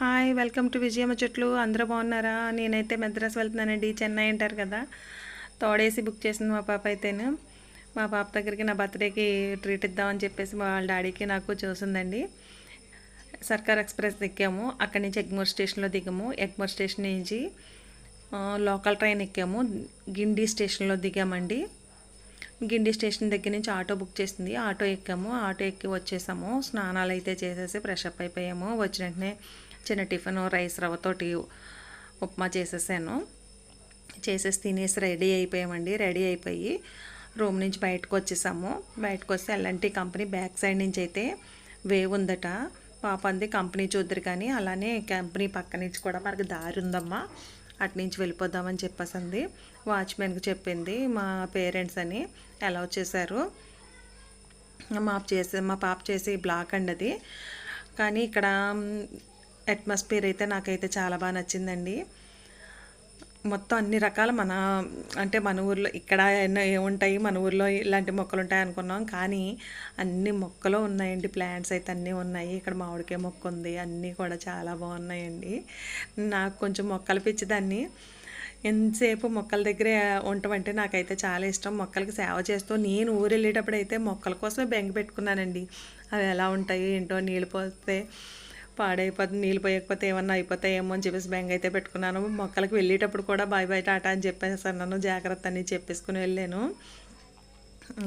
Hi welcome to Vijayamma చెట్లు అందరూ బాగున్నారా? నేనైతే మెద్రాస్ వెళ్తున్నానండి. చెన్నై అంటారు కదా? తోడేసి బుక్ చేసింది మా పాప అయితేను. మా పాప దగ్గరికి నా బర్త్డేకి ట్రీట్ ఇద్దామని చెప్పేసి వాళ్ళ డాడీకి నాకు చూసిందండి. సర్కార్ ఎక్స్ప్రెస్ దిగాము అక్కడి నుంచి ఎగ్మోర్ స్టేషన్లో దిగాము. ఎగ్మోర్ స్టేషన్ నుంచి లోకల్ ట్రైన్ ఎక్కాము. గిండి స్టేషన్లో దిగామండి. గిండి స్టేషన్ దగ్గర నుంచి ఆటో బుక్ చేసింది. ఆటో ఎక్కాము. ఆటో ఎక్కి వచ్చేసాము. స్నానాలు అయితే చేసేసి ఫ్రెష్ అప్ అయిపోయాము. వచ్చిన వెంటనే చిన్న టిఫిన్ రైస్ రవ్వతోటి ఉప్మా చేసేసాను. చేసేసి తినేసి రెడీ అయిపోయామండి. రెడీ అయిపోయి రూమ్ నుంచి బయటకు వచ్చేసాము. బయటకు వస్తే ఎల్ఎన్టీ కంపెనీ బ్యాక్ సైడ్ నుంచి అయితే వేవ్ ఉందట. పాప అంది కంపెనీ చూద్దరు కానీ అలానే కంపెనీ పక్క నుంచి కూడా మనకు దారి ఉందమ్మా. అటు నుంచి వెళ్ళిపోదామని చెప్పేసి అంది. వాచ్మెన్కి చెప్పింది మా పేరెంట్స్ అని. అలౌ చేశారు మా చేసే మా పాప చేసి బ్లాక్ అండి అది. కానీ ఇక్కడ అట్మాస్ఫియర్ అయితే నాకైతే చాలా బాగా నచ్చిందండి. మొత్తం అన్ని రకాల మన అంటే మన ఊర్లో ఇక్కడ ఏముంటాయి మన ఊర్లో ఇలాంటి మొక్కలు ఉంటాయి అనుకున్నాం. కానీ అన్ని మొక్కలు ఉన్నాయండి ప్లాంట్స్ అయితే అన్నీ ఉన్నాయి. ఇక్కడ మామిడికాయ మొక్క ఉంది అన్నీ కూడా చాలా బాగున్నాయండి. నాకు కొంచెం మొక్కలు పిచ్చిదాన్ని ఎంతసేపు మొక్కల దగ్గరే ఉండటం నాకైతే చాలా ఇష్టం. మొక్కలకి సేవ చేస్తూ నేను ఊరు వెళ్ళేటప్పుడు అయితే మొక్కల కోసమే బెంగ పెట్టుకున్నానండి. అవి ఎలా ఉంటాయి ఏంటో నీళ్ళు పోస్తే పాడైపోతే నీళ్ళు పోయకపోతే ఏమన్నా అయిపోతాయేమో అని చెప్పేసి బెంగ అయితే పెట్టుకున్నాను. మొక్కలకు వెళ్ళేటప్పుడు కూడా బాయ్ బాయ్ టాటా అని చెప్పేసి అన్నాను జాగ్రత్త అని చెప్పేసుకుని వెళ్ళాను.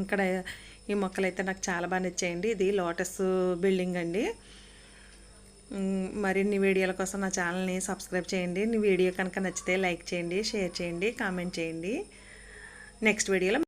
ఇక్కడ ఈ మొక్కలు అయితే నాకు చాలా బాగా నచ్చాయండి. ఇది లోటస్ బిల్డింగ్ అండి. మరిన్ని వీడియోల కోసం నా ఛానల్ని సబ్స్క్రైబ్ చేయండి. నీ వీడియో కనుక నచ్చితే లైక్ చేయండి షేర్ చేయండి కామెంట్ చేయండి. నెక్స్ట్ వీడియోలో